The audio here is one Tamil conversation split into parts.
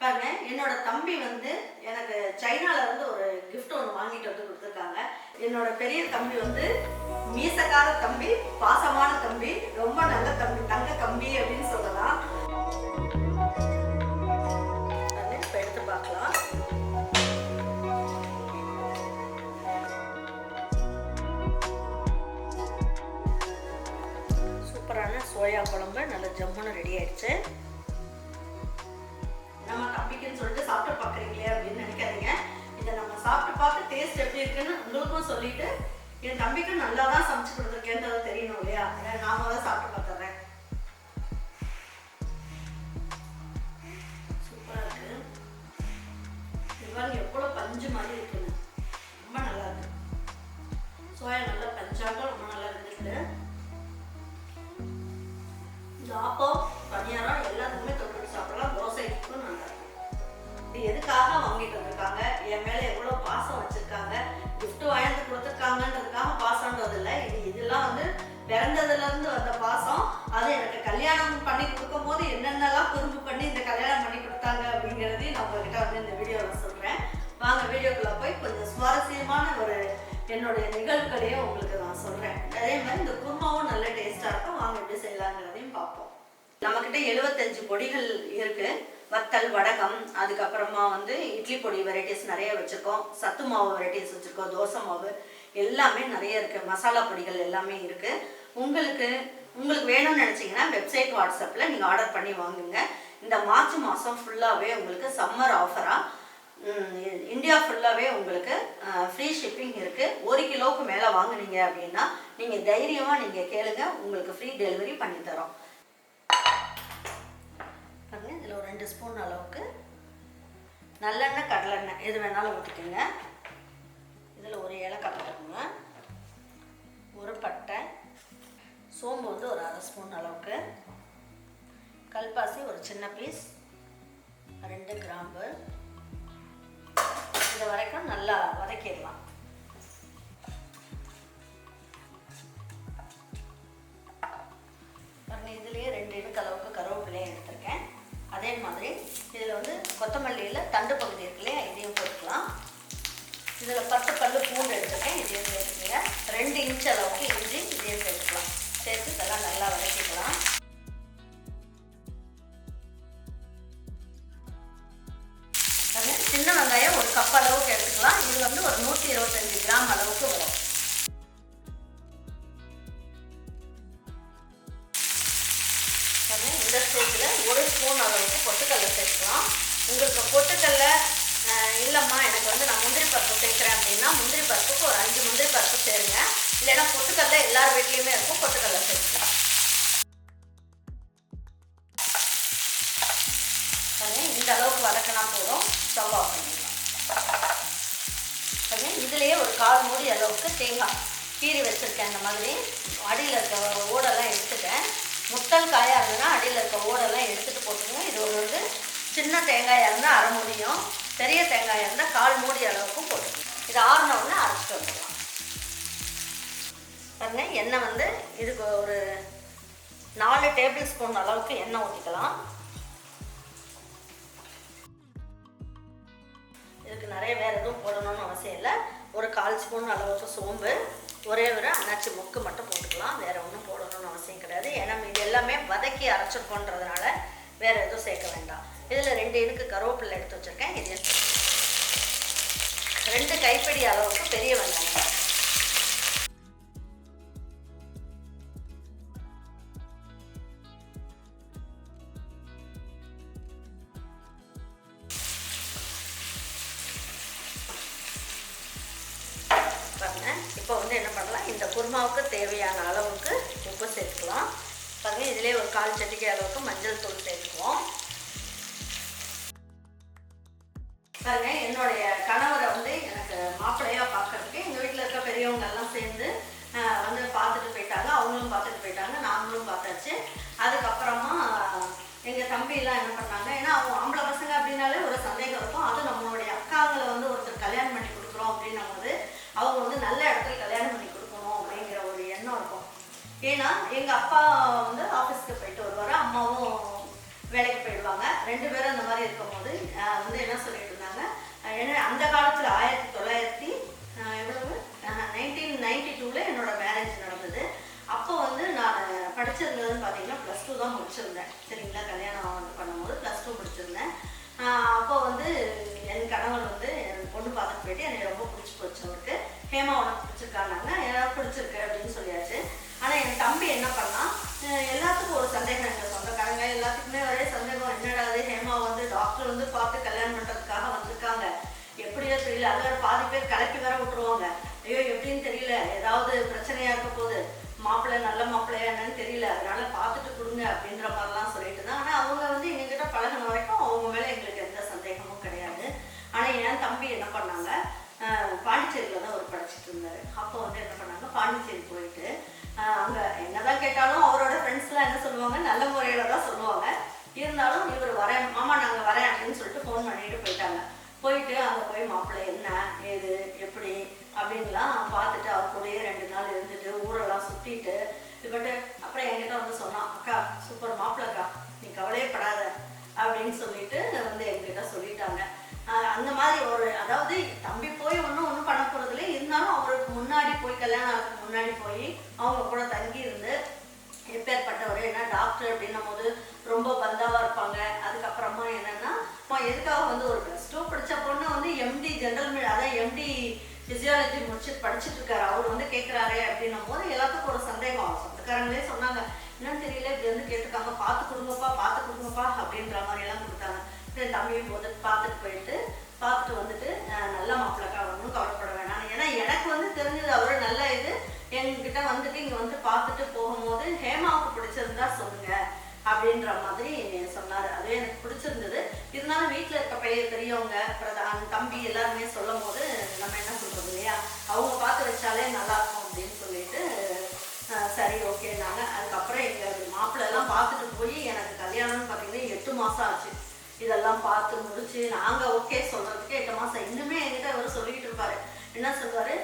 பாருங்க என்னோட தம்பி வந்து எனக்கு சைனால இருந்து ஒரு கிஃப்ட் ஒன்று வாங்கிட்டு வந்து கொடுத்துருக்காங்க. என்னோட பெரிய தம்பி வந்து மீசக்கார தம்பி பாசமான தம்பி ரொம்ப நல்ல தம்பி தங்க தம்பி அப்படின்னு சொல்லலாம். பாருங்க, எடுத்து பார்க்கலாம். சூப்பரான சோயா குழம்பு நல்ல ஜம்முன்னு ரெடி ஆயிடுச்சு. நம்ம தம்பிக்குன்னு சொல்லிட்டு சாப்பிட்டு பார்க்குறீங்களே அப்படின்னு நினைக்காதீங்க. இதை நம்ம சாப்பிட்டு பார்த்து டேஸ்ட் எப்படி இருக்குன்னு உங்களுக்கும் சொல்லிட்டு என் தம்பிக்கும் நல்லா தான் சமைச்சு கொடுத்துருக்கேன்றது தெரியணும் இல்லையா? நாம தான் சாப்பிட்டு எதுக்காக வாங்கிட்டு வந்திருக்காங்க என் மேல எவ்வளவு பாசம் வச்சிருக்காங்க? கிஃப்ட் வாங்கி கொடுத்துருக்காங்கன்றதுக்காக பாசம்ன்றது இல்லை இது இதெல்லாம் வந்து பிறந்ததுல இருந்து வந்த பாசம். அது எனக்கு கல்யாணம் பண்ணி கொடுக்கும் போது என்னென்னலாம் குறும்பு பண்ணி இந்த கல்யாணம் பண்ணி கொடுத்தாங்க அப்படிங்கிறதையும் நான் உங்ககிட்ட வந்து இந்த வீடியோவில் சொல்றேன். வாங்க வீடியோக்குள்ள போய் கொஞ்சம் சுவாரஸ்யமான ஒரு என்னுடைய நிகழ்வுகளையும் உங்களுக்கு நான் சொல்றேன். அதே மாதிரி இந்த குருமாவும் நல்ல டேஸ்டா இருக்கும். வாங்க எப்படி செய்யலாங்கிறதையும் பார்ப்போம். நம்மக்கிட்ட எழுபத்தஞ்சு பொடிகள் இருக்குது வத்தல் வடகம் அதுக்கப்புறமா வந்து இட்லி பொடி வெரைட்டிஸ் நிறைய வச்சுருக்கோம். சத்து மாவு வெரைட்டிஸ் வச்சுருக்கோம். தோசை மாவு எல்லாமே நிறைய இருக்குது மசாலா பொடிகள் எல்லாமே இருக்குது உங்களுக்கு உங்களுக்கு வேணும்னு நினச்சிங்கன்னா வெப்சைட் வாட்ஸ்அப்பில் நீங்கள் ஆர்டர் பண்ணி வாங்குங்க. இந்த மார்ச் மாதம் ஃபுல்லாகவே உங்களுக்கு சம்மர் ஆஃபராக இந்தியா ஃபுல்லாகவே உங்களுக்கு ஃப்ரீ ஷிப்பிங் இருக்குது ஒரு கிலோவுக்கு மேலே வாங்குனீங்க அப்படின்னா நீங்கள் தைரியமாக நீங்கள் கேளுங்க. உங்களுக்கு ஃப்ரீ டெலிவரி பண்ணித்தரோம் தரோம் பாருங்க இதில் ஒரு ரெண்டு ஸ்பூன் அளவுக்கு நல்லெண்ணெய் கடலெண்ணெய் எது வேணாலும் ஊற்றிக்கோங்க இதில் ஒரு ஏலக்காய் போட்டுக்கோங்க. ஒரு பட்டை சோம்பு வந்து ஒரு அரை ஸ்பூன் அளவுக்கு. கல்பாசி ஒரு சின்ன பீஸ் ரெண்டு கிராம்பு. இது வரைக்கும் நல்லா வதக்கிடலாம். இதுலேயே ரெண்டு இடுக்கு அளவுக்கு கருவேப்பிலையும் எடுத்திருக்கேன். அதே மாதிரி இதில் வந்து கொத்தமல்லியில் தண்டு பகுதி இருக்கு இல்லையா இதையும் போட்டுக்கலாம். இதில் பத்து பல்லு பூண்டு எடுத்துருக்கேன் இதையும் சேர்த்துக்கங்க ரெண்டு இன்ச் அளவுக்கு இஞ்சி ஏன்னா பொட்டுக்கல்ல எல்லார் வீட்லேயுமே இருக்கும் பொட்டுக்கல்ல சேர்த்துக்கலாம் இந்த அளவுக்கு வதக்கினா போதும். ஸ்டவ் ஆஃப் பண்ணிடலாம். இதுலயே ஒரு கால் மூடி அளவுக்கு தேங்காய் கீறி வச்சிருக்கேன் இந்த மாதிரி. அடியில் இருக்க ஓடெல்லாம் எடுத்துட்டேன். முத்தல் காயாக இருந்ததுன்னா அடியில் இருக்க ஓடெல்லாம் எடுத்துட்டு போட்டுங்க இது ஒரு வந்து சின்ன தேங்காயாக இருந்தால் அரை மூடியும் பெரிய தேங்காயாக இருந்தால் கால் மூடி அளவுக்கும் போட்டுக்கணும் இது ஆறின அரைச்சிட்டு வந்துடலாம். பாருங்க எண்ணெய் வந்து இதுக்கு ஒரு நாலு டேபிள் ஸ்பூன் அளவுக்கு எண்ணெய் ஊற்றிக்கலாம் இதுக்கு நிறைய வேறு எதுவும் போடணும்னு அவசியம் இல்லை. ஒரு கால் ஸ்பூன் அளவுக்கு சோம்பு ஒரே ஒரு அண்ணாச்சி முக்கு மட்டும் போட்டுக்கலாம். வேறு ஒன்றும் போடணும்னு அவசியம் கிடையாது. ஏன்னா இது எல்லாமே வதக்கி அரைச்சிருக்கோன்றதுனால வேறு எதுவும் சேர்க்க வேண்டாம். இதில் ரெண்டு இனுக்கு கருவேப்பிலை எடுத்து வச்சுருக்கேன். இது ரெண்டு கைப்பிடி அளவுக்கு வீட்டில் இருக்க பார்த்தீங்கன்னா ப்ளஸ் டூ தான் முடிச்சிருந்தேன். சரிங்களா? கல்யாணம் வந்து பண்ணும்போது ப்ளஸ் டூ முடிச்சிருந்தேன். அப்போ வந்து என் கணவர் வந்து என் பொண்ணு பார்த்துட்டு போயிட்டு எனக்கு ரொம்ப பிடிச்சி போச்சு அவருக்கு. ஹேமா உனக்கு பிடிச்சிருக்காங்க எனக்கு பிடிச்சிருக்கு அப்படின்னு சொல்லியாச்சு. ஆனால் என் தம்பி என்ன பண்ணான் எல்லாத்துக்கும் ஒரு சந்தேகம் எங்கள் சொந்தக்காரங்க எல்லாத்துக்குமே ஒரே சந்தேகம் என்னடாது ஹேமா வந்து டாக்டர் வந்து பார்த்து கல்யாணம் பண்ணுறதுக்காக வந்திருக்காங்க. எப்படியோ தெரியல. அதோட பாதி பேர் கலப்பி வேற விட்டுருவாங்க. ஐயோ எப்படின்னு தெரியல. ஏதாவது பிரச்சனையாக இருக்க போகுது. மாப்பிள்ளை நல்ல மாப்பிள்ளையா என்னன்னு தெரியல. அதனால பார்த்துட்டு கொடுங்க அப்படின்ற மாதிரிலாம் சொல்லிட்டு தான் ஆனால் அவங்க வந்து எங்ககிட்ட பழகின வரைக்கும் அவங்க மேலே எங்களுக்கு எந்த சந்தேகமும் கிடையாது. ஆனால் என் தம்பி என்ன பண்ணாங்க? பாண்டிச்சேரியில் தான் அவர் படிச்சுட்டு இருந்தாரு. அப்போ வந்து என்ன பண்ணாங்க? பாண்டிச்சேரி போயிட்டு அங்கே என்னதான் கேட்டாலும் அவரோட ஃப்ரெண்ட்ஸ்லாம் என்ன சொல்லுவாங்க? நல்ல முறையில் தான் சொல்லுவாங்க. இருந்தாலும் இவர் வரேன் மாமா நாங்கள் வரேன் அப்படின்னு சொல்லிட்டு ஃபோன் பண்ணிட்டு போயிட்டாங்க. போயிட்டு அங்கே போய் மாப்பிள்ளை என்ன? ஏது? எப்படி? அப்படின்லாம் பார்த்துட்டு அவர் கூடயே ரெண்டு ஊரெல்லாம் இதுபட்டு அப்புறம் என்கிட்ட வந்து சொன்னான் அக்கா சூப்பர் மாப்பிள்ளக்கா நீ கவலையே படாத அப்படின்னு சொல்லி சந்தேகம் சொந்தக்காரங்களே சொன்னாங்க. என்னன்னு தெரியல இப்படி வந்து கேட்டிருக்காங்க. பார்த்து கொடுங்கப்பா பார்த்து கொடுங்கப்பா அப்படின்ற மாதிரி எல்லாம் கொடுத்தாங்க. சரி தம்பியும் போது பார்த்துட்டு போயிட்டு பார்த்துட்டு வந்துட்டு நல்ல மாப்பிள்ளக்கா ஒன்றும் கவலைப்பட வேணாம். ஏன்னா எனக்கு வந்து தெரிஞ்சது அவரு நல்ல இது. எங்ககிட்ட வந்துட்டு இங்க வந்து பார்த்துட்டு போகும்போது ஹேமாவுக்கு பிடிச்சிருந்தா சொல்லுங்க அப்படின்ற மாதிரி சொன்னார். அதுவே எனக்கு பிடிச்சிருந்தது. இருந்தாலும் வீட்டில் இருக்க பெரிய பெரியவங்க அப்புறம் தம்பி எல்லாருமே சொல்லும் போது நம்ம என்ன சொல்றது இல்லையா? அவங்க பார்த்து வச்சாலே நல்லா சரி ஓகேனாங்க அதுக்கப்புறம் எங்கள் மாப்பிள்ளெல்லாம் பார்த்துட்டு போய் எனக்கு கல்யாணம்னு பார்த்தீங்கன்னா எட்டு மாதம் ஆச்சு. இதெல்லாம் பார்த்து முடிச்சு நாங்கள் ஓகே சொல்கிறதுக்கு எட்டு மாதம் இன்னுமே என்கிட்ட அவர் சொல்லிக்கிட்டு இருப்பாரு. என்ன சொல்வார்?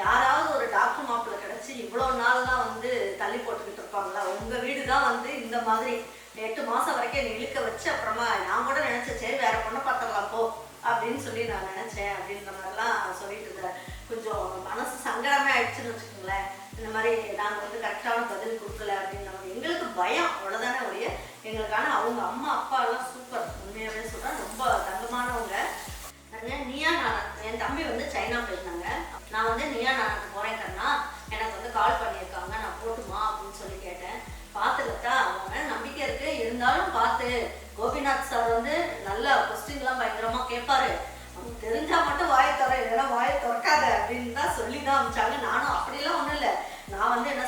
யாராவது ஒரு டாக்டர் மாப்பிள்ளை கிடச்சி இவ்வளோ நாள்லாம் வந்து தள்ளி போட்டுக்கிட்டு இருப்பாங்களா? உங்கள் வீடு தான் வந்து இந்த மாதிரி. எட்டு மாதம் வரைக்கும் என்னை இழுக்க வச்சு அப்புறமா நான் கூட நினச்சேன் சரி வேற பொண்ணை பார்த்துடலாம் போ அப்படின்னு சொல்லி நான் நினச்சேன் அப்படின்ற மாதிரிலாம் சொல்லிட்டு இருந்தேன் கொஞ்சம் மனசு சங்கடமே ஆயிடுச்சுன்னு இந்த மாதிரி நாங்கள் வந்து கரெக்டான பதில் கொடுக்கல அப்படின்னு மாதிரி எங்களுக்கு பயம். அவ்வளோதானே ஒழிய எங்களுக்கான அவங்க அம்மா அப்பா எல்லாம் சூப்பர் உண்மையாகவே சொல்கிறேன் ரொம்ப தங்கமானவங்க. நியா நீயா நானா? என் தம்பி வந்து சைனா போயிருந்தாங்க. நான் வந்து நீயா நானுக்கு போறேன் கண்ணா. எனக்கு வந்து கால் பண்ணியிருக்காங்க. நான் போட்டுமா அப்படின்னு சொல்லி கேட்டேன். பார்த்துக்கிட்டா அவங்க நம்பிக்கை இருக்கு. இருந்தாலும் பார்த்து. கோபிநாத் சார் வந்து நல்ல கொஸ்டின்லாம் பயங்கரமா கேட்பாரு. அவனுக்கு தெரிஞ்சா மட்டும் வாயை தர இல்லைன்னா வாயை திறக்காத அப்படின்னு தான் சொல்லி தான் அமிச்சாங்க நானும் அப்படிலாம் ஒன்றும் வந்து என்ன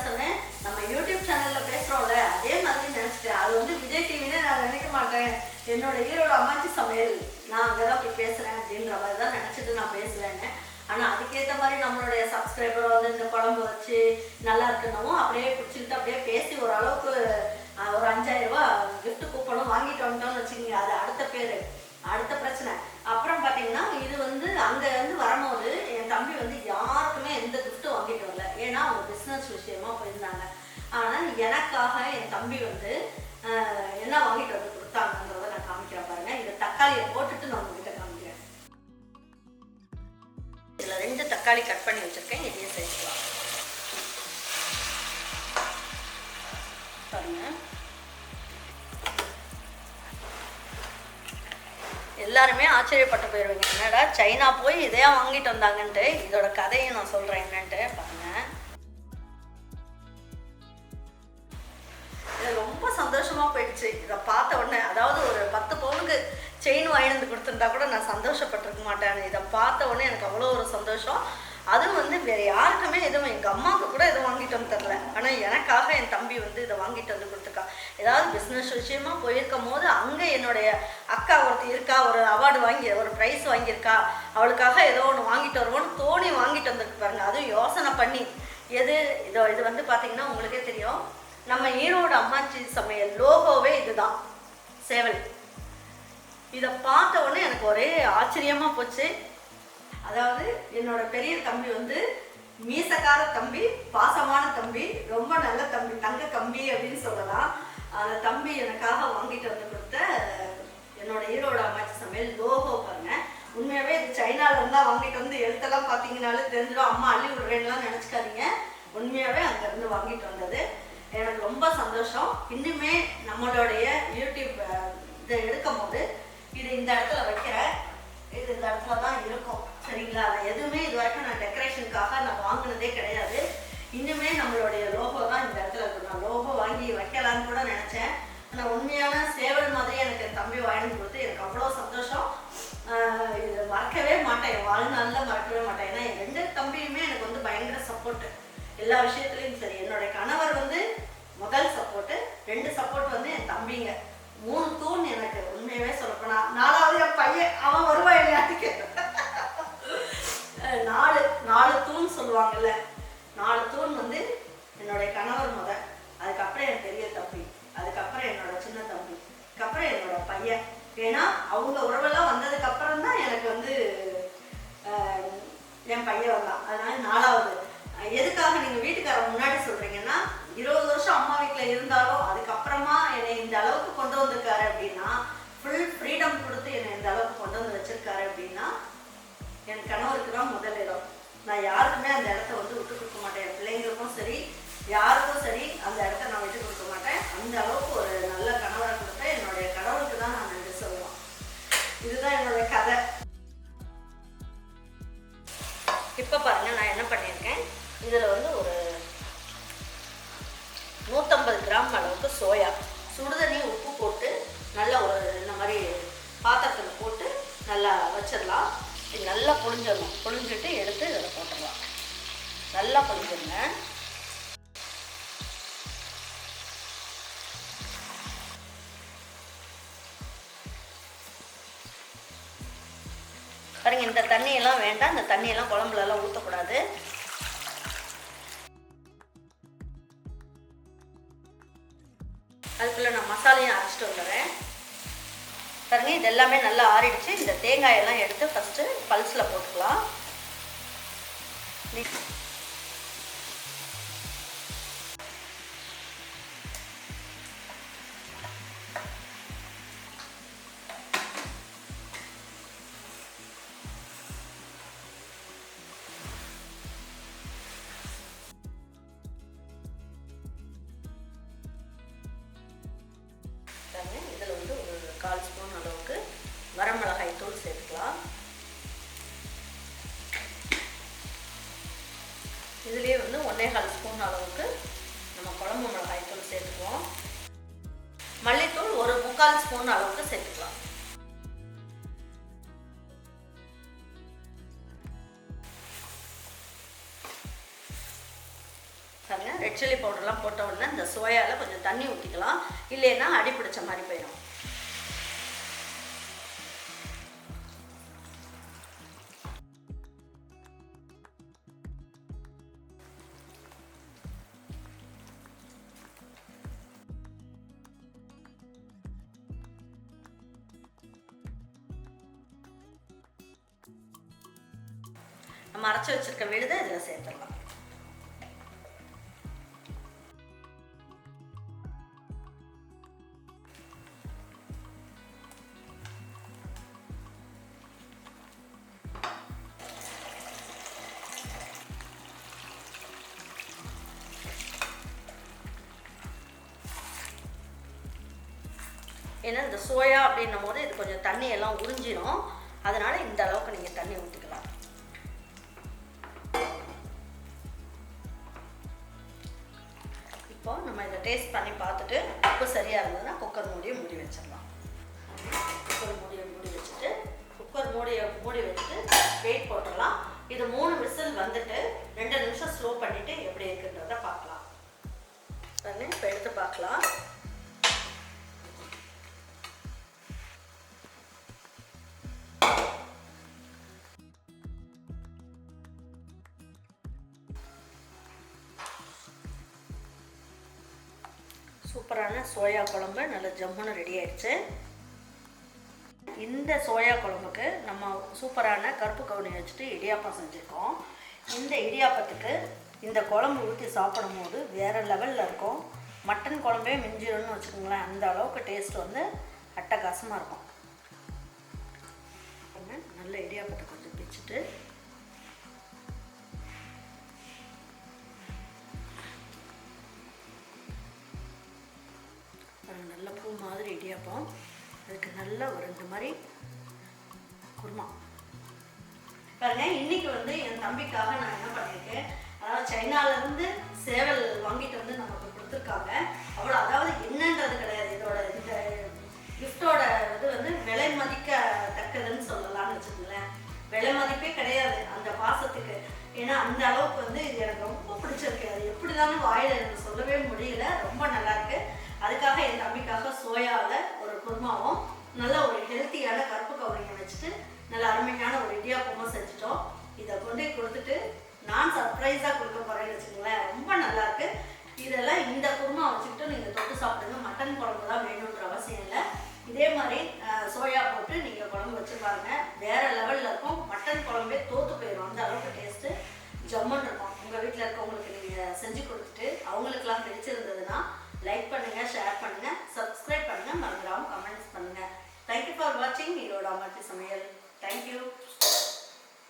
எனக்காக என் தம்பி வந்து என்ன வாங்கிட்டு வந்து கொடுத்தாங்கன்றத நான் காமிக்கிறேன் பாருங்க. இந்த தக்காளியை போட்டுட்டு நான் உங்ககிட்ட காமிக்கிறேன். இதில் ரெண்டு தக்காளி கட் பண்ணி வச்சிருக்கேன். இதையே சேர்த்துக்கலாம். பாருங்க. எல்லாருமே ஆச்சரியப்பட்டு போயிடுவீங்க என்னடா சைனா போய் இதையா வாங்கிட்டு வந்தாங்கன்ட்டு இதோட கதையை நான் சொல்றேன் என்னன்ட்டு. பாருங்க. சந்தோஷமாக சந்தோஷமா போயிடுச்சு. இதை பார்த்த உடனே அதாவது ஒரு பத்து பவுனுக்கு செயின் வாங்கிட்டு வந்து கொடுத்துருந்தா கூட நான் சந்தோஷப்பட்டிருக்க மாட்டேன். இதை பார்த்த உடனே எனக்கு அவ்வளோ ஒரு சந்தோஷம். அதுவும் வந்து வேற யாருக்குமே எதுவும் எங்கள் அம்மாவுக்கு கூட எதுவும் வாங்கிட்டு வந்து தரல ஆனால் எனக்காக என் தம்பி வந்து இதை வாங்கிட்டு வந்து கொடுத்துருக்கா. ஏதாவது பிஸ்னஸ் விஷயமா போயிருக்கும் போது அங்கே என்னுடைய அக்கா ஒருத்தர் இருக்கா ஒரு அவார்டு வாங்கி ஒரு ப்ரைஸ் வாங்கியிருக்கா. அவளுக்காக ஏதோ ஒன்று வாங்கிட்டு வருவோம்னு தோணி வாங்கிட்டு வந்திருக்கு பாருங்க. அதுவும் யோசனை பண்ணி எது இதோ இது வந்து பார்த்தீங்கன்னா உங்களுக்கே தெரியும். நம்ம ஈரோடு அம்மாச்சி சமையல் லோகோவே இதுதான். சேவல். இதை பார்த்த உடனே எனக்கு ஒரே ஆச்சரியமா போச்சு. அதாவது என்னோட பெரிய தம்பி வந்து மீசக்கார தம்பி பாசமான தம்பி ரொம்ப நல்ல தம்பி தங்க கம்பி அப்படின்னு சொல்லலாம். அந்த தம்பி எனக்காக வாங்கிட்டு வந்து கொடுத்த என்னோட ஈரோடு அம்மாச்சி சமையல் லோகோ பாருங்க. உண்மையாவே இது சைனால இருந்தா வாங்கிட்டு வந்து எழுத்தெல்லாம் பார்த்தீங்கனாலே தெரிஞ்சிடும். அம்மா அள்ளி விடுறேன்லாம் நினச்சிக்காதீங்க. உண்மையாவே அங்கேருந்து வாங்கிட்டு வந்தது. எனக்கு ரொம்ப சந்தோஷம். இன்னுமே நம்மளுடைய யூடியூப் இதை எடுக்கும் போது இது இந்த இடத்துல வைக்கிறேன். இது இந்த இடத்துல தான் இருக்கும். சரிங்களா? நான் எதுவுமே இது வரைக்கும் நான் டெக்கரேஷனுக்காக நான் வாங்கினதே கிடையாது. இன்னுமே நம்மளுடைய லோகோ தான் இந்த இடத்துல இருக்கும். நான் லோகோ வாங்கி வைக்கலான்னு கூட நினச்சேன். ஆனால் உண்மையான சேவல் மாதிரி எனக்கு என் தம்பி வாங்கி கொடுத்து எனக்கு அவ்வளோ சந்தோஷம். இது மறக்கவே மாட்டேன். என் வாழ்நாளில் மறக்கவே மாட்டேன். ஏன்னா என் ரெண்டு தம்பியுமே எனக்கு வந்து பயங்கர சப்போர்ட்டு எல்லா விஷயத்தையும் கொண்டு வந்திருக்காரு அப்படின்னா ஃபுல் ஃப்ரீடம் கொடுத்து என்னை இந்த அளவுக்கு கொண்டு வந்து வச்சிருக்காரு அப்படின்னா என் கணவருக்கு தான் முதல் இடம். நான் யாருக்குமே அந்த இடத்த வந்து விட்டு கொடுக்க மாட்டேன். என் பிள்ளைங்களுக்கும் சரி யாருக்கும் சரி அந்த இடத்த நான் விட்டு கொடுக்க மாட்டேன். அந்த அளவுக்கு ஒரு நல்ல கணவரை கொடுத்த என்னுடைய கடவுளுக்கு தான் நான் நன்றி சொல்லுவேன். இதுதான் என்னுடைய கதை. இப்போ பாருங்க நான் என்ன பண்ணியிருக்கேன்? இதில் வந்து ஒரு நூற்றம்பது கிராம் அளவுக்கு சோயா சுடுதண்ணி உப்பு வச்சிடலாம். இது நல்லா புழிஞ்சிடணும். புழிஞ்சிட்டு எடுத்து இதில் போட்டுடலாம். நல்லா புழிஞ்சிருங்க பாருங்க இந்த தண்ணியெல்லாம் வேண்டாம். இந்த தண்ணியெல்லாம் குழம்புலலாம் ஊற்றக்கூடாது பாருங்க இது எல்லாமே நல்லா ஆறிடுச்சு. இந்த தேங்காயெல்லாம் எடுத்து ஃபஸ்ட்டு பல்ஸில் போட்டுக்கலாம். அளவுக்கு வரமிளகாய் தூள் சேர்த்துக்கலாம். இதுலேயே வந்து ஒன்றே கால் ஸ்பூன் அளவுக்கு நம்ம குழம்பு மிளகாய் தூள் சேர்த்துக்குவோம். மல்லித்தூள் ஒரு முக்கால் ஸ்பூன் அளவுக்கு சேர்த்துக்கலாம். பாருங்க ரெட் சில்லி பவுடர்லாம் போட்ட உடனே இந்த சோயாவில் கொஞ்சம் தண்ணி ஊற்றிக்கலாம் இல்லைன்னா அடி பிடிச்ச மாதிரி போயிடும் மறைச்சு வச்சிருக்க விழுதை இதில் சேர்த்துடலாம். ஏன்னா இந்த சோயா அப்படின்னும் போது இது கொஞ்சம் தண்ணி எல்லாம் உறிஞ்சிரும். அதனால இந்த அளவுக்கு நீங்கள் தண்ணி ஊற்றி உப்பு இருந்ததுன்னா குக்கர் மூடியை மூடி வச்சிடலாம். குக்கர் மூடியை மூடி வச்சுட்டு குக்கர் மூடியை மூடி வச்சுட்டு வெயிட் போட்டுடலாம். இது மூணு விசில் வந்துட்டு ரெண்டு நிமிஷம் ஸ்லோ பண்ணிவிட்டு எப்படி இருக்குன்றத பார்க்கலாம். இப்போ எடுத்து பார்க்கலாம். சோயா குழம்பு நல்லா ஜம்முன்னு ரெடி ஆயிடுச்சு. இந்த சோயா குழம்புக்கு நம்ம சூப்பரான கருப்பு கவுனி வச்சுட்டு இடியாப்பம் செஞ்சுருக்கோம். இந்த இடியாப்பத்துக்கு இந்த குழம்பு ஊற்றி சாப்பிடும் போது வேறு லெவலில் இருக்கும். மட்டன் குழம்பே மிஞ்சிடும்னு வச்சுக்கோங்களேன். அந்த அளவுக்கு டேஸ்ட் வந்து அட்டகாசமாக இருக்கும். நல்ல இடியாப்பத்தை கொஞ்சம் பிச்சுட்டு நல்ல பூ மாதிரி இடியாப்பம் அதுக்கு நல்ல ஒரு இந்த மாதிரி குருமா. பாருங்க இன்னைக்கு வந்து என் தம்பிக்காக நான் என்ன பண்ணியிருக்கேன்? அதாவது சைனாலேருந்து சேவல் வாங்கிட்டு வந்து நமக்கு கொடுத்துருக்காங்க. அவ்வளோ அதாவது என்னன்றது கிடையாது. இதோட இந்த கிஃப்டோட இது வந்து விலை மதிக்க தக்கதுன்னு சொல்லலாம்னு வச்சுக்கோங்களேன். விலை மதிப்பே கிடையாது அந்த பாசத்துக்கு. ஏன்னா அந்த அளவுக்கு வந்து இது எனக்கு ரொம்ப பிடிச்சிருக்கு. அது எப்படிதானே வாயில் எனக்கு சொல்லவே முடியல. ரொம்ப நல்லா இருக்கு. அதுக்காக என் தம்பிக்காக சோயாவில் ஒரு குருமாவும் நல்ல ஒரு ஹெல்த்தியான கருப்பு கவரிங்க வச்சுட்டு நல்ல அருமையான ஒரு இடியாப்பமும் செஞ்சுட்டோம். இதை கொண்டு கொடுத்துட்டு நான் சர்ப்ரைஸாக கொடுக்க போறேன்னு வச்சுக்கோங்களேன். ரொம்ப நல்லா இருக்கு இதெல்லாம் இந்த குருமா வச்சுக்கிட்டு நீங்கள் தொட்டு சாப்பிடுங்க. மட்டன் குழம்பு தான் வேணுன்ற அவசியம் இல்லை. இதே மாதிரி சோயா போட்டு நீங்கள் குழம்பு வச்சு பாருங்க வேற லெவலில் இருக்கும். மட்டன் குழம்பே தோத்து போயிடும் அந்த அளவுக்கு டேஸ்ட்டு ஜம்முன்னு இருக்கும். உங்கள் வீட்டில் இருக்கவங்களுக்கு நீங்கள் செஞ்சு கொடுத்துட்டு அவங்களுக்குலாம் பிடிச்சிருந்ததுன்னா லைக் பண்ணுங்கள் ஷேர் பண்ணுங்கள் சப்ஸ்கிரைப் பண்ணுங்கள் மறந்துடாமல் கமெண்ட்ஸ் பண்ணுங்கள் தேங்க்யூ ஃபார் வாட்சிங் ஈரோடு அமர்த்தி சமையல். தேங்க்யூ